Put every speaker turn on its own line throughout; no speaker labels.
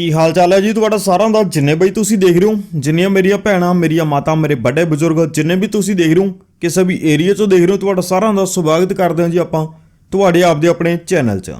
ਕੀ ਹਾਲ ਚਾਲ ਹੈ ਜੀ? ਤੁਹਾਡਾ ਸਾਰਿਆਂ ਦਾ ਜਿੰਨੇ ਬਈ ਤੁਸੀਂ ਦੇਖ ਰਹੇ ਹੋ, ਜਿੰਨੀਆਂ ਮੇਰੀਆਂ ਭੈਣਾਂ, ਮੇਰੀਆਂ ਮਾਤਾ, ਮੇਰੇ ਵੱਡੇ ਬਜ਼ੁਰਗ, ਜਿੰਨੇ ਵੀ ਤੁਸੀਂ ਦੇਖ ਰਹੇ ਹੋ, ਕਿਸੇ ਵੀ ਏਰੀਆ 'ਚੋਂ ਦੇਖ ਰਹੇ ਹੋ, ਤੁਹਾਡਾ ਸਾਰਿਆਂ ਦਾ ਸਵਾਗਤ ਕਰਦੇ ਹਾਂ ਜੀ ਆਪਾਂ ਤੁਹਾਡੇ ਆਪਦੇ ਆਪਣੇ ਚੈਨਲ 'ਚ।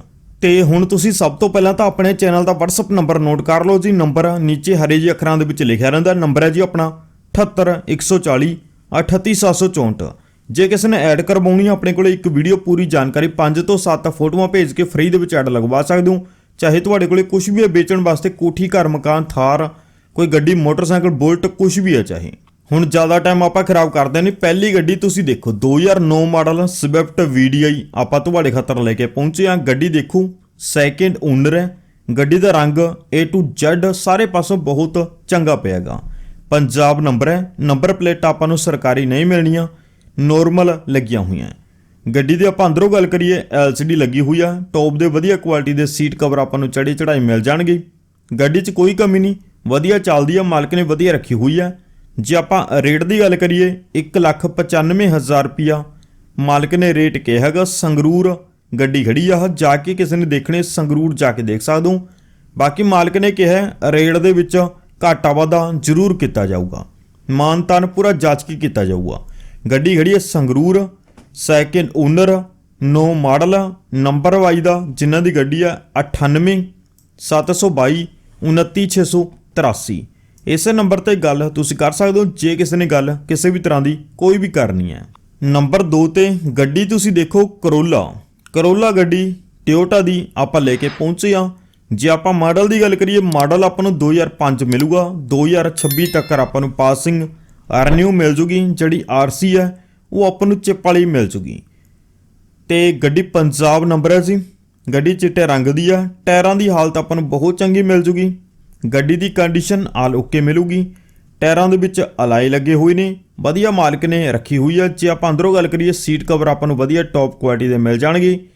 ਤੇ ਹੁਣ ਤੁਸੀਂ ਸਭ ਤੋਂ ਪਹਿਲਾਂ ਤਾਂ ਆਪਣੇ ਚੈਨਲ ਦਾ WhatsApp ਨੰਬਰ ਨੋਟ ਕਰ ਲਓ ਜੀ। ਨੰਬਰ ਨੀਚੇ ਹਰੇ ਜਿਹੇ ਅੱਖਰਾਂ ਦੇ ਵਿੱਚ ਲਿਖਿਆ ਰਹਿੰਦਾ। ਨੰਬਰ ਹੈ ਜੀ ਆਪਣਾ 78140 38764 ਜੇ ਕਿਸੇ ਨੇ ਐਡ ਕਰਵਾਉਣੀ ਹੈ, ਆਪਣੇ ਕੋਲੇ ਇੱਕ ਵੀਡੀਓ ਪੂਰੀ ਜਾਣਕਾਰੀ 5 ਤੋਂ 7 ਫੋਟੋਆਂ ਭੇਜ ਕੇ ਫ੍ਰੀ ਦੇ ਵਿੱਚ ਐਡ ਲਗਵਾ ਸਕਦੇ ਹੋ। ਚਾਹੇ ਤੁਹਾਡੇ ਕੋਲੇ ਕੁਝ ਵੀ ਹੈ, ਵੇਚਣ ਵਾਸਤੇ ਕੋਠੀ, ਘਰ, ਮਕਾਨ, ਥਾਰ, ਕੋਈ ਗੱਡੀ, ਮੋਟਰਸਾਈਕਲ, ਬੁਲਟ ਕੁਝ ਵੀ ਹੈ ਚਾਹੇ। ਹੁਣ ਜ਼ਿਆਦਾ ਟਾਈਮ ਆਪਾਂ ਖਰਾਬ ਕਰਦੇ ਨਹੀਂ ਪਹਿਲੀ ਗੱਡੀ ਤੁਸੀਂ ਦੇਖੋ 2009 ਮਾਡਲ ਸਵਿਫਟ VDI ਆਪਾਂ ਤੁਹਾਡੇ ਖਾਤਰ ਲੈ ਕੇ ਪਹੁੰਚੇ ਆ ਗੱਡੀ ਦੇਖੋ ਸੈਕਿੰਡ ਓਨਰ ਹੈ। ਗੱਡੀ ਦਾ ਰੰਗ A to Z ਸਾਰੇ ਪਾਸੋਂ ਬਹੁਤ ਚੰਗਾ ਪਿਆਗਾ। ਪੰਜਾਬ ਨੰਬਰ ਹੈ। ਨੰਬਰ ਪਲੇਟ ਆਪਾਂ ਨੂੰ ਸਰਕਾਰੀ ਨਹੀਂ ਮਿਲਣੀਆਂ ਨੋਰਮਲ ਲੱਗੀਆਂ ਹੋਈਆਂ। ਗੱਡੀ ਦੇ ਆਪਾਂ ਅੰਦਰੋਂ ਗੱਲ ਕਰੀਏ LCD ਲੱਗੀ ਹੋਈ ਆ ਟੌਪ ਦੇ ਵਧੀਆ ਕੁਆਲਿਟੀ ਦੇ ਸੀਟ ਕਵਰ ਆਪਾਂ ਨੂੰ ਚੜੀ ਚੜਾਈ ਮਿਲ ਜਾਣਗੇ। ਗੱਡੀ 'ਚ ਕੋਈ ਕਮੀ ਨਹੀਂ, ਵਧੀਆ ਚੱਲਦੀ ਆ, ਮਾਲਕ ਨੇ ਵਧੀਆ ਰੱਖੀ ਹੋਈ ਆ। ਜੇ ਆਪਾਂ ਰੇਟ ਦੀ ਗੱਲ ਕਰੀਏ 195000 ਰੁਪਿਆ ਮਾਲਕ ਨੇ ਰੇਟ ਕਿਹਾ ਹੈਗਾ, ਸੰਗਰੂਰ ਗੱਡੀ ਖੜੀ ਆ, ਜਾ ਕੇ ਕਿਸੇ ਨੇ ਦੇਖਣੇ, ਸੰਗਰੂਰ ਜਾ ਕੇ ਦੇਖ ਸਕਦੇ ਹੋ। ਬਾਕੀ ਮਾਲਕ ਨੇ ਕਿਹਾ ਰੇਟ ਦੇ ਵਿੱਚ ਘਾਟਾ ਵਾਧਾ ਜ਼ਰੂਰ ਕੀਤਾ ਜਾਊਗਾ। ਮਾਨਤਾਨ ਪੂਰਾ ਜਾਂਚ ਕੇ ਕੀਤਾ ਜਾਊਗਾ। ਗੱਡੀ ਖੜੀ ਹੈ Sangrur second owner 9 model number Y ਦਾ ਜਿਨ੍ਹਾਂ ਦੀ ਗੱਡੀ ਆ 98 722 29683 ਇਸੇ ਨੰਬਰ ਤੇ ਗੱਲ ਤੁਸੀਂ ਕਰ ਸਕਦੇ ਹੋ, ਜੇ ਕਿਸੇ ਨੇ ਗੱਲ ਕਿਸੇ ਵੀ ਤਰ੍ਹਾਂ ਦੀ ਕੋਈ ਵੀ ਕਰਨੀ ਹੈ। ਨੰਬਰ 2 ਤੇ ਗੱਡੀ ਤੁਸੀਂ ਦੇਖੋ ਕਰੋਲਾ ਕਰੋਲਾ ਗੱਡੀ ਟਿਓਟਾ ਦੀ ਆਪਾਂ ਲੈ ਕੇ ਪਹੁੰਚੇ ਆ ਜੇ ਆਪਾਂ ਮਾਡਲ ਦੀ ਗੱਲ ਕਰੀਏ ਮਾਡਲ ਆਪਾਂ ਨੂੰ 2005 ਮਿਲੂਗਾ। 2026 ਤੱਕ ਆਪਾਂ ਨੂੰ ਪਾਸਿੰਗ ਰਨਿਊ ਮਿਲ ਜੂਗੀ। ਜਿਹੜੀ ਆਰਸੀ ਹੈ ਉਹ ਆਪਾਂ ਨੂੰ ਚਿੱਪ ਵਾਲੀ ਮਿਲ ਜੂਗੀ ਤੇ ਗੱਡੀ ਪੰਜਾਬ ਨੰਬਰ ਹੈ ਜੀ। ਗੱਡੀ ਚਿੱਟੇ ਰੰਗ ਦੀ ਆ। ਟਾਇਰਾਂ ਦੀ ਹਾਲਤ ਆਪਾਂ ਨੂੰ ਬਹੁਤ ਚੰਗੀ ਮਿਲ ਜੂਗੀ। ਗੱਡੀ ਦੀ ਕੰਡੀਸ਼ਨ ਆਲ ਓਕੇ ਮਿਲੂਗੀ। ਟਾਇਰਾਂ ਦੇ ਵਿੱਚ ਅਲਾਈ ਲੱਗੇ ਹੋਏ ਨੇ। ਵਧੀਆ ਮਾਲਕ ਨੇ ਰੱਖੀ ਹੋਈ ਆ। ਜੇ ਆਪਾਂ ਅੰਦਰੋਂ ਗੱਲ ਕਰੀਏ ਸੀਟ ਕਵਰ ਆਪਾਂ ਨੂੰ ਵਧੀਆ ਟੌਪ ਕੁਆਲਿਟੀ ਦੇ ਮਿਲ ਜਾਣਗੇ।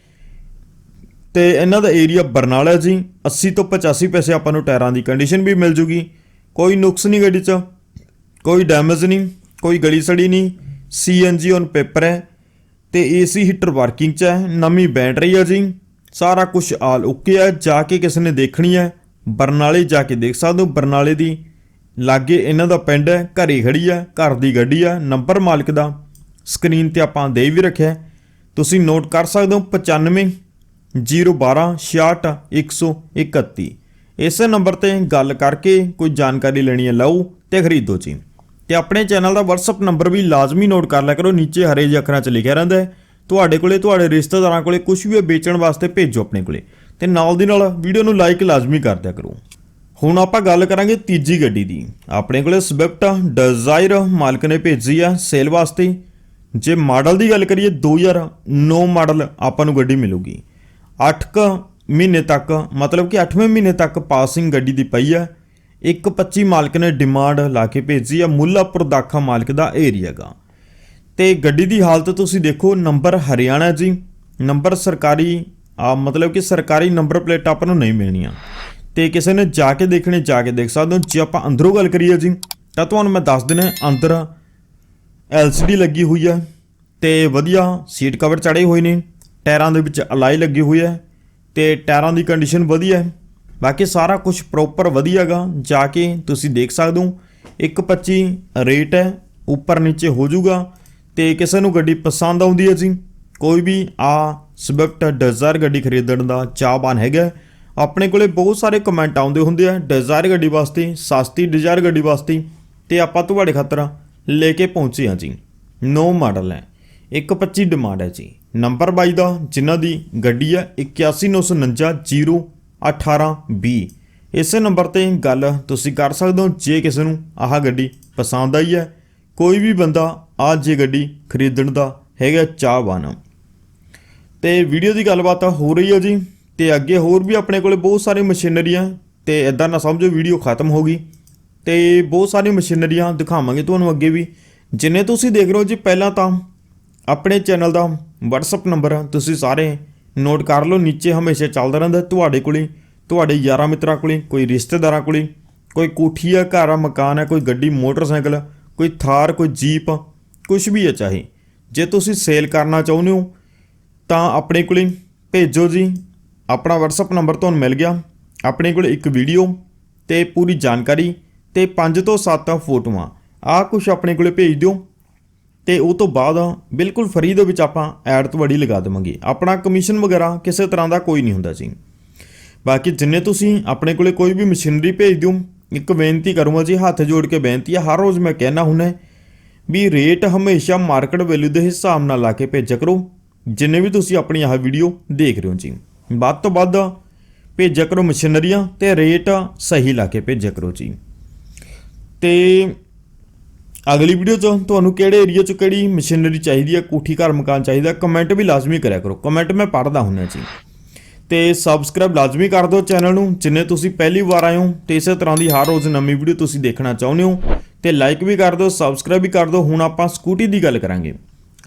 ਤੇ ਇਹਨਾਂ ਦਾ ਏਰੀਆ ਬਰਨਾਲਾ ਜੀ। 80 ਤੋਂ 85 ਪੈਸੇ ਆਪਾਂ ਨੂੰ ਟਾਇਰਾਂ ਦੀ ਕੰਡੀਸ਼ਨ ਵੀ ਮਿਲ ਜੂਗੀ। ਕੋਈ ਨੁਕਸ ਨਹੀਂ ਗੱਡੀ 'ਚ। ਕੋਈ ਡੈਮੇਜ ਨਹੀਂ। ਕੋਈ ਗਲੀ ਸੜੀ ਨਹੀਂ। ਸੀਐਨਜੀ ਔਨ ਪੇਪਰ ਹੈ ਤੇ ਏਸੀ ਹੀਟਰ ਵਰਕਿੰਗ 'ਚ ਹੈ, ਨਵੀਂ ਬੈਟਰੀ ਹੈ ਜੀ। ਸਾਰਾ ਕੁਝ ਆਲ ਓਕੇ ਹੈ, ਜਾ ਕੇ ਕਿਸੇ ਨੇ ਦੇਖਣੀ ਹੈ। ਬਰਨਾਲੇ ਜਾ ਕੇ ਦੇਖ ਸਕਦੇ ਹੋ, ਬਰਨਾਲੇ ਦੀ ਲਾਗੇ ਇਹਨਾਂ ਦਾ ਪਿੰਡ ਹੈ, ਘਰੇ ਖੜੀ ਹੈ, ਘਰ ਦੀ ਗੱਡੀ ਹੈ ਨੰਬਰ ਮਾਲਕ ਦਾ। ਸਕਰੀਨ ਤੇ ਆਪਾਂ ਦੇ ਵੀ ਰੱਖਿਆ ਤੁਸੀਂ ਨੋਟ ਕਰ ਸਕਦੇ ਹੋ 95 012 66 131 ਇਸੇ ਨੰਬਰ ਤੇ ਗੱਲ ਕਰਕੇ ਕੋਈ ਜਾਣਕਾਰੀ ਲੈਣੀ ਹੈ, ਲਓ ਤੇ ਖਰੀਦੋ ਜੀ। ਤੇ ਆਪਣੇ ਚੈਨਲ ਦਾ WhatsApp ਨੰਬਰ ਵੀ ਲਾਜ਼ਮੀ ਨੋਟ ਕਰ ਲਿਆ ਕਰੋ, ਨੀਚੇ ਹਰੇ ਜਿਹੇ ਅੱਖਰਾਂ 'ਚ ਲਿਖਿਆ ਰਹਿੰਦਾ ਹੈ। ਤੁਹਾਡੇ ਕੋਲੇ, ਤੁਹਾਡੇ ਰਿਸ਼ਤੇਦਾਰਾਂ ਕੋਲੇ ਕੁਝ ਵੀ ਹੈ, ਵੇਚਣ ਵਾਸਤੇ ਭੇਜੋ ਆਪਣੇ ਕੋਲੇ। ਤੇ ਨਾਲ ਦੀ ਨਾਲ ਵੀਡੀਓ ਨੂੰ ਲਾਈਕ ਲਾਜ਼ਮੀ ਕਰ ਦਿਆ ਕਰੋ। ਹੁਣ ਆਪਾਂ ਗੱਲ ਕਰਾਂਗੇ ਤੀਜੀ ਗੱਡੀ ਦੀ। ਆਪਣੇ ਕੋਲੇ ਸਵਿਫਟ ਡਿਜ਼ਾਇਰ ਮਾਲਕ ਨੇ ਭੇਜੀ ਆ ਸੇਲ ਵਾਸਤੇ। ਜੇ ਮਾਡਲ ਦੀ ਗੱਲ ਕਰੀਏ 2009 ਮਾਡਲ ਆਪਾਂ ਨੂੰ ਗੱਡੀ ਮਿਲੂਗੀ। 8 ਕ ਮਹੀਨੇ ਤੱਕ, ਮਤਲਬ ਕਿ 8ਵੇਂ ਮਹੀਨੇ ਤੱਕ ਪਾਸਿੰਗ ਗੱਡੀ ਦੀ ਪਈ ਆ। 125 ਮਾਲਕ ਨੇ ਡਿਮਾਂਡ ਲਾ ਕੇ ਭੇਜੀ ਆ ਮੁੱਲਾਪੁਰ ਦਾਖਾ ਮਾਲਕ ਦਾ ਏਰੀਆ ਗਾ। ਤੇ ਗੱਡੀ ਦੀ ਹਾਲਤ ਤੁਸੀਂ ਦੇਖੋ, ਨੰਬਰ ਹਰਿਆਣਾ ਜੀ, ਨੰਬਰ ਸਰਕਾਰੀ, ਆ ਮਤਲਬ ਕਿ ਸਰਕਾਰੀ ਨੰਬਰ ਪਲੇਟ ਆਪਾਂ ਨੂੰ ਨਹੀਂ ਮਿਲਣੀਆਂ। ਤੇ ਕਿਸੇ ਨੇ ਜਾ ਕੇ ਦੇਖਣੇ, ਜਾ ਕੇ ਦੇਖ ਸਕਦੇ ਹੋ। ਜੇ ਆਪਾਂ ਅੰਦਰੋਂ ਗੱਲ ਕਰੀਏ ਜੀ, ਤਾਂ ਤੁਹਾਨੂੰ ਮੈਂ ਦੱਸ ਦਿੰਦਾ ਅੰਦਰ LCD ਲੱਗੀ ਹੋਈ ਹੈ ਤੇ ਵਧੀਆ ਸੀਟ ਕਵਰ ਚੜੇ ਹੋਏ ਨੇ, ਟਾਇਰਾਂ ਦੇ ਵਿੱਚ ਅਲਾਈ ਲੱਗੀ ਹੋਈ ਹੈ ਤੇ ਟਾਇਰਾਂ ਦੀ ਕੰਡੀਸ਼ਨ ਵਧੀਆ ਹੈ। ਬਾਕੀ ਸਾਰਾ ਕੁਝ ਪ੍ਰੋਪਰ ਵਧੀਆਗਾ, ਜਾ ਕੇ ਤੁਸੀਂ ਦੇਖ ਸਕਦੇ ਹੋ। 125 ਰੇਟ ਹੈ, ਉੱਪਰ ਨੀਚੇ ਹੋ ਜਾਊਗਾ। ਤੇ ਕਿਸੇ ਨੂੰ ਗੱਡੀ ਪਸੰਦ ਆਉਂਦੀ ਹੈ ਜੀ, ਕੋਈ ਵੀ ਆ ਸਵਿਫਟ ਡਿਜ਼ਾਇਰ ਗੱਡੀ ਖਰੀਦਣ ਦਾ ਚਾਹਵਾਨ ਹੈਗਾ ਆਪਣੇ ਕੋਲੇ ਬਹੁਤ ਸਾਰੇ ਕਮੈਂਟ ਆਉਂਦੇ ਹੁੰਦੇ ਆ, ਡਿਜ਼ਾਇਰ ਗੱਡੀ ਵਾਸਤੇ, ਸਸਤੀ ਡਿਜ਼ਾਇਰ ਗੱਡੀ ਵਾਸਤੇ। ਤੇ ਆਪਾਂ ਤੁਹਾਡੇ ਖਾਤਰ ਲੈ ਕੇ ਪਹੁੰਚੇ ਹਾਂ ਜੀ। ਨੋ ਮਾਡਲ ਹੈ 125 ਡਿਮਾਂਡ ਹੈ ਜੀ। ਨੰਬਰ 22 ਦਾ, ਜਿਨ੍ਹਾਂ ਦੀ ਗੱਡੀ ਹੈ 8199901820 ਇਸੇ ਨੰਬਰ ਤੇ ਗੱਲ ਤੁਸੀਂ ਕਰ ਸਕਦੇ ਹੋ, ਜੇ ਕਿਸੇ ਨੂੰ ਆਹ ਗੱਡੀ ਪਸੰਦ ਆਈ ਹੈ, ਕੋਈ ਵੀ ਬੰਦਾ ਆ ਜੇ ਗੱਡੀ ਖਰੀਦਣ ਦਾ ਹੈਗਾ ਚਾਹਵਾਨ। ਤੇ ਵੀਡੀਓ ਦੀ ਗੱਲਬਾਤ ਹੋ ਰਹੀ ਹੈ ਜੀ, ਤੇ ਅੱਗੇ ਹੋਰ ਵੀ ਆਪਣੇ ਕੋਲੇ ਬਹੁਤ ਸਾਰੇ ਮਸ਼ੀਨਰੀਆਂ, ਤੇ ਇਦਾਂ ਨਾ ਸਮਝੋ ਵੀਡੀਓ ਖਤਮ ਹੋ ਗਈ। ਤੇ ਬਹੁਤ ਸਾਰੀ ਮਸ਼ੀਨਰੀਆਂ ਦਿਖਾਵਾਂਗੇ ਤੁਹਾਨੂੰ ਅੱਗੇ ਵੀ। ਜਿੰਨੇ ਤੁਸੀਂ ਦੇਖ ਰਹੇ ਹੋ ਜੀ, ਪਹਿਲਾਂ ਤਾਂ ਆਪਣੇ ਚੈਨਲ ਦਾ WhatsApp ਨੰਬਰ ਤੁਸੀਂ ਸਾਰੇ ਨੋਟ ਕਰ ਲਓ, ਨੀਚੇ ਹਮੇਸ਼ਾ ਚੱਲਦਾ ਰਹਿੰਦਾ ਤੁਹਾਡੇ ਕੋਲੇ, ਤੁਹਾਡੇ ਯਾਰਾਂ ਮਿੱਤਰਾਂ ਕੋਲੇ, ਕੋਈ ਰਿਸ਼ਤੇਦਾਰਾਂ ਕੋਲੇ, ਕੋਈ ਕੋਠੀ ਆ ਘਰ ਆ ਮਕਾਨ ਹੈ, ਕੋਈ ਗੱਡੀ, ਮੋਟਰਸਾਈਕਲ ਕੋਈ ਥਾਰ, ਕੋਈ ਜੀਪ ਕੁਝ ਵੀ ਹੈ ਚਾਹੇ। ਜੇ ਤੁਸੀਂ ਸੇਲ ਕਰਨਾ ਚਾਹੁੰਦੇ ਹੋ, ਤਾਂ ਆਪਣੇ ਕੋਲੇ ਭੇਜੋ ਜੀ। ਆਪਣਾ WhatsApp ਨੰਬਰ ਤੁਹਾਨੂੰ ਮਿਲ ਗਿਆ। ਆਪਣੇ ਕੋਲ ਇੱਕ ਵੀਡੀਓ ਤੇ ਪੂਰੀ ਜਾਣਕਾਰੀ ਤੇ 5 ਤੋਂ 7 ਫੋਟੋਆਂ। ਆਹ ਕੁਝ ਆਪਣੇ ਕੋਲੇ ਭੇਜ ਦਿਓ। ਤੇ ਉਹ ਤੋਂ ਬਾਅਦ ਬਿਲਕੁਲ ਫਰੀ ਦੇ ਵਿੱਚ ਆਪਾਂ ਐਡ ਤੁਹਾਡੀ ਲਗਾ ਦੇਵਾਂਗੇ। ਆਪਣਾ ਕਮਿਸ਼ਨ ਵਗੈਰਾ ਕਿਸੇ ਤਰ੍ਹਾਂ ਦਾ ਕੋਈ ਨਹੀਂ ਹੁੰਦਾ ਜੀ। ਬਾਕੀ ਜਿੰਨੇ ਤੁਸੀਂ ਆਪਣੇ ਕੋਲੇ ਕੋਈ ਵੀ ਮਸ਼ੀਨਰੀ ਭੇਜ ਦਿਓ, ਇੱਕ ਬੇਨਤੀ ਕਰੂੰਗਾ ਜੀ, ਹੱਥ ਜੋੜ ਕੇ ਬੇਨਤੀ ਹੈ ਹਰ ਰੋਜ਼ ਮੈਂ ਕਹਿਣਾ ਹੁੰਦਾ ਵੀ ਰੇਟ ਹਮੇਸ਼ਾ ਮਾਰਕੀਟ ਵੈਲਿਊ ਦੇ ਹਿਸਾਬ ਨਾਲ ਲਾ ਕੇ ਭੇਜਿਆ ਕਰੋ। ਜਿੰਨੇ ਵੀ ਤੁਸੀਂ ਆਪਣੀ ਆਹ ਵੀਡੀਓ ਦੇਖ ਰਹੇ ਹੋ ਜੀ। ਵੱਧ ਤੋਂ ਵੱਧ ਭੇਜਿਆ ਕਰੋ ਮਸ਼ੀਨਰੀਆਂ ਤੇ ਰੇਟ ਸਹੀ ਲਾ ਕੇ ਭੇਜਿਆ ਕਰੋ ਜੀ। ਤੇ ਅਗਲੀ ਵੀਡੀਓ 'ਚ ਤੁਹਾਨੂੰ ਕਿਹੜੇ ਏਰੀਆ 'ਚ ਕਿਹੜੀ ਮਸ਼ੀਨਰੀ ਚਾਹੀਦੀ ਹੈ, ਕੋਠੀ ਘਰ ਮਕਾਨ ਚਾਹੀਦਾ ਕਮੈਂਟ ਵੀ ਲਾਜ਼ਮੀ ਕਰਿਆ ਕਰੋ। ਕਮੈਂਟ ਮੈਂ ਪੜ੍ਹਦਾ ਹੁੰਦਾ ਜੀ। ਤੇ ਸਬਸਕ੍ਰਾਈਬ ਲਾਜ਼ਮੀ ਕਰ ਦਿਓ ਚੈਨਲ ਨੂੰ, ਜਿੰਨੇ ਤੁਸੀਂ ਪਹਿਲੀ ਵਾਰ ਆਏ ਹੋ ਤੇ ਇਸੇ ਤਰ੍ਹਾਂ ਦੀ ਹਰ ਰੋਜ਼ ਨਵੀਂ ਵੀਡੀਓ ਤੁਸੀਂ ਦੇਖਣਾ ਚਾਹੁੰਦੇ ਹੋ, ਤੇ ਲਾਈਕ ਵੀ ਕਰ ਦਿਓ ਸਬਸਕ੍ਰਾਈਬ ਵੀ ਕਰ ਦਿਓ। ਹੁਣ ਆਪਾਂ ਸਕੂਟੀ ਦੀ ਗੱਲ ਕਰਾਂਗੇ।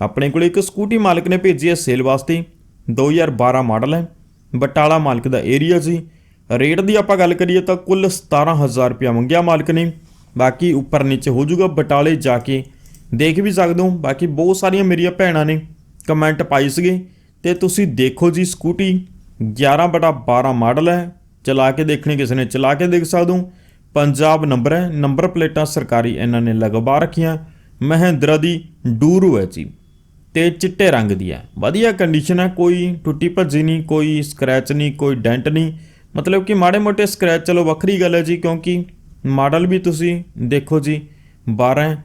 ਆਪਣੇ ਕੋਲ ਇੱਕ ਸਕੂਟੀ ਮਾਲਕ ਨੇ ਭੇਜੀ ਹੈ ਸੇਲ ਵਾਸਤੇ। 2012 ਮਾਡਲ ਹੈ। ਬਟਾਲਾ ਮਾਲਕ ਦਾ ਏਰੀਆ ਸੀ ਰੇਟ ਦੀ ਆਪਾਂ ਗੱਲ ਕਰੀਏ ਤਾਂ ਕੁੱਲ 17000 ਰੁਪਇਆ ਮੰਗਿਆ ਮਾਲਕ ਨੇ। ਬਾਕੀ ਉੱਪਰ ਨੀਚੇ ਹੋ ਜਾਊਗਾ, ਬਟਾਲੇ ਜਾ ਕੇ ਦੇਖ ਵੀ ਸਕਦੇ ਹੋ। ਬਾਕੀ ਬਹੁਤ ਸਾਰੀਆਂ ਮੇਰੀਆਂ ਭੈਣਾਂ ਨੇ ਕਮੈਂਟ ਪਾਈ ਸੀਗੇ। ਤੇ ਤੁਸੀਂ ਦੇਖੋ ਜੀ ਸਕੂਟੀ 11 ਬਟਾ 12 ਮਾਡਲ ਹੈ। ਚਲਾ ਕੇ ਦੇਖਣੀ ਕਿਸੇ ਨੇ, ਚਲਾ ਕੇ ਦੇਖ ਸਕਦੇ ਹੋ। ਪੰਜਾਬ ਨੰਬਰ ਹੈ, ਨੰਬਰ ਪਲੇਟਾਂ ਸਰਕਾਰੀ ਇਹਨਾਂ ਨੇ ਲਗਵਾ ਰੱਖੀਆਂ। ਮਹਿੰਦਰਾ ਦੀ ਡੂਰੂ ਹੈ ਜੀ, ਤੇ ਚਿੱਟੇ ਰੰਗ ਦੀ ਹੈ। ਵਧੀਆ ਕੰਡੀਸ਼ਨ ਹੈ, ਕੋਈ ਟੁੱਟੀ ਭੱਜੀ ਨਹੀਂ, ਕੋਈ ਸਕ੍ਰੈਚ ਨਹੀਂ, ਕੋਈ ਡੈਂਟ ਨਹੀਂ। ਮਤਲਬ ਕਿ ਮਾੜੇ ਮੋਟੇ ਸਕ੍ਰੈਚ ਚਲੋ ਵੱਖਰੀ ਗੱਲ ਹੈ ਜੀ, ਕਿਉਂਕਿ ਮਾਡਲ ਵੀ ਤੁਸੀਂ ਦੇਖੋ ਜੀ 12 ਹੈ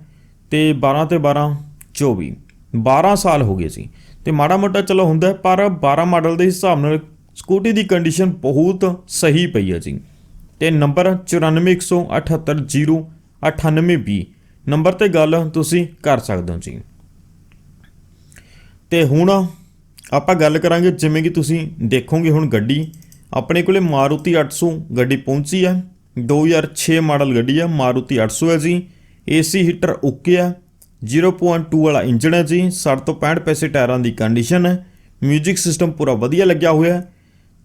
ਤੇ 12 ਤੇ 12 24 12 ਸਾਲ ਹੋ ਗਏ ਸੀ। ਤੇ ਮਾੜਾ ਮੋਟਾ ਚਲੋ ਹੁੰਦਾ ਪਰ 12 ਮਾਡਲ ਦੇ ਹਿਸਾਬ ਨਾਲ ਸਕੂਟੀ ਦੀ ਕੰਡੀਸ਼ਨ ਬਹੁਤ ਸਹੀ ਪਈ ਹੈ ਜੀ। ਤੇ ਨੰਬਰ 9418809820 ਨੰਬਰ ਤੇ ਗੱਲ ਤੁਸੀਂ ਕਰ ਸਕਦੇ ਹੋ ਜੀ। ਤੇ ਹੁਣ ਆਪਾਂ ਗੱਲ ਕਰਾਂਗੇ ਜਿਵੇਂ ਕਿ ਤੁਸੀਂ ਦੇਖੋਗੇ ਹੁਣ ਗੱਡੀ, ਆਪਣੇ ਕੋਲੇ ਮਾਰੂਤੀ 800 ਗੱਡੀ ਪਹੁੰਚੀ ਹੈ। 2006 ਮਾਡਲ ਗੱਡੀ ਹੈ ਮਾਰੂਤੀ 800 ਹੈ ਜੀ। ਏਸੀ ਹੀਟਰ ਓਕੇ ਹੈ 0.2 ਵਾਲਾ ਇੰਜਨ ਹੈ ਜੀ। 60 ਤੋਂ 65 ਪੈਸੇ ਟਾਇਰਾਂ ਦੀ ਕੰਡੀਸ਼ਨ ਹੈ। 뮤직 ਸਿਸਟਮ ਪੂਰਾ ਵਧੀਆ ਲੱਗਿਆ ਹੋਇਆ ਹੈ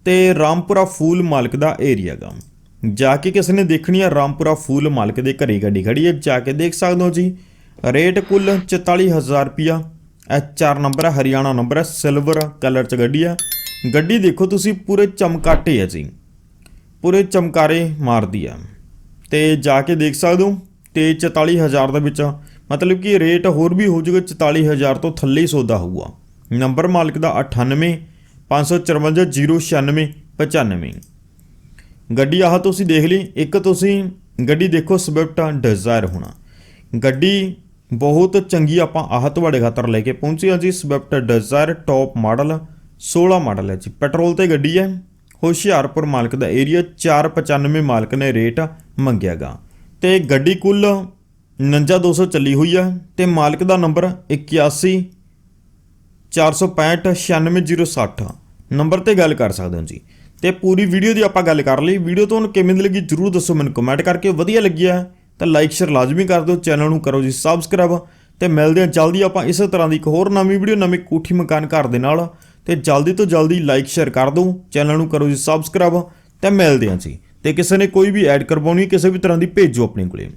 ਤੇ ਰਾਮਪੁਰਾ ਫੂਲ ਮਾਲਕ ਦਾ ਏਰੀਆ ਗਾ। ਜਾ ਕੇ ਕਿਸੇ ਨੇ ਦੇਖਣੀ ਹੈ ਰਾਮਪੁਰਾ ਫੂਲ ਮਾਲਕ ਦੇ ਘਰੇ ਗੱਡੀ ਖੜੀ ਹੈ, ਜਾ ਕੇ ਦੇਖ ਸਕਦੇ ਹੋ ਜੀ। ਰੇਟ ਕੁੱਲ 44000 ਰੁਪਿਆ ਐਚ ਆਰ ਨੰਬਰ ਹੈ, ਹਰਿਆਣਾ ਨੰਬਰ ਹੈ, ਸਿਲਵਰ ਕਲਰ ਚ ਗੱਡੀ ਆ ਗੱਡੀ ਦੇਖੋ ਤੁਸੀਂ, ਪੂਰੇ ਚਮਕਾਟੇ ਹੈ ਜੀ। ਪੂਰੇ ਚਮਕਾਰੇ ਮਾਰਦੀ ਆ ਤੇ ਜਾ ਕੇ ਦੇਖ ਸਕਦੇ ਹੋ, ਤੇ 44000 ਦੇ ਵਿੱਚ, ਮਤਲਬ ਕਿ ਰੇਟ ਹੋਰ ਵੀ ਹੋ ਜਾਊਗਾ 44000 ਤੋਂ ਥੱਲੇ ਹੀ ਸੌਦਾ ਹੋਊਗਾ। ਨੰਬਰ ਮਾਲਕ ਦਾ 98 554 096 95 ਗੱਡੀ ਆਹ ਤੁਸੀਂ ਦੇਖ ਲਈ, ਇੱਕ ਤੁਸੀਂ ਗੱਡੀ ਦੇਖੋ, ਸਵਿਫਟ ਡਿਜ਼ਾਇਰ ਹੋਣਾ। ਗੱਡੀ ਬਹੁਤ ਚੰਗੀ ਆਪਾਂ ਆਹ ਤੁਹਾਡੇ ਖਾਤਰ ਲੈ ਕੇ ਪਹੁੰਚੇ ਹਾਂ ਜੀ, Swift Dzire top model 16 model ਹੈ ਜੀ। ਪੈਟਰੋਲ ਤੇ ਗੱਡੀ ਹੈ। ਹੁਸ਼ਿਆਰਪੁਰ ਮਾਲਕ ਦਾ ਏਰੀਆ 495 ਮਾਲਕ ਨੇ ਰੇਟ ਮੰਗਿਆਗਾ। ਤੇ ਗੱਡੀ ਕੁੱਲ 49200 ਚੱਲੀ ਹੋਈ ਆ ਤੇ ਮਾਲਕ ਦਾ ਨੰਬਰ 81 465 96060 ਨੰਬਰ ਤੇ ਗੱਲ ਕਰ ਸਕਦੇ ਹੋ ਜੀ। ਤੇ ਪੂਰੀ ਵੀਡੀਓ ਦੀ ਆਪਾਂ ਗੱਲ ਕਰ ਲਈ। ਵੀਡੀਓ ਤੁਹਾਨੂੰ ਕਿਵੇਂ ਦੀ ਲੱਗੀ ਜਰੂਰ ਦੱਸੋ ਮੈਨੂੰ ਕਮੈਂਟ ਕਰਕੇ। ਵਧੀਆ ਲੱਗਿਆ ਤਾਂ ਲਾਈਕ ਸ਼ੇਅਰ ਲਾਜ਼ਮੀ ਕਰ ਦਿਓ। ਚੈਨਲ ਨੂੰ ਕਰੋ ਜੀ ਸਬਸਕ੍ਰਾਈਬ ਤੇ ਮਿਲਦੇ ਹਾਂ ਜਲਦੀ ਆਪਾਂ ਇਸੇ ਤਰ੍ਹਾਂ ਦੀ ਇੱਕ ਹੋਰ ਨਵੀਂ ਵੀਡੀਓ, ਨਵੀਂ ਕੋਠੀ ਮਕਾਨ ਘਰ ਦੇ ਨਾਲ। ਤੇ ਜਲਦੀ ਤੋਂ ਜਲਦੀ ਲਾਈਕ ਸ਼ੇਅਰ ਕਰ ਦਿਓ ਚੈਨਲ ਨੂੰ ਕਰੋ ਜੀ ਸਬਸਕ੍ਰਾਈਬ ਤੇ ਮਿਲਦੇ ਹਾਂ ਜੀ। ਤੇ ਕਿਸੇ ਨੇ ਕੋਈ ਵੀ ਐਡ ਕਰਵਾਉਣੀ ਕਿਸੇ ਵੀ ਤਰ੍ਹਾਂ ਦੀ ਭੇਜੋ ਆਪਣੇ ਕੋਲੇ।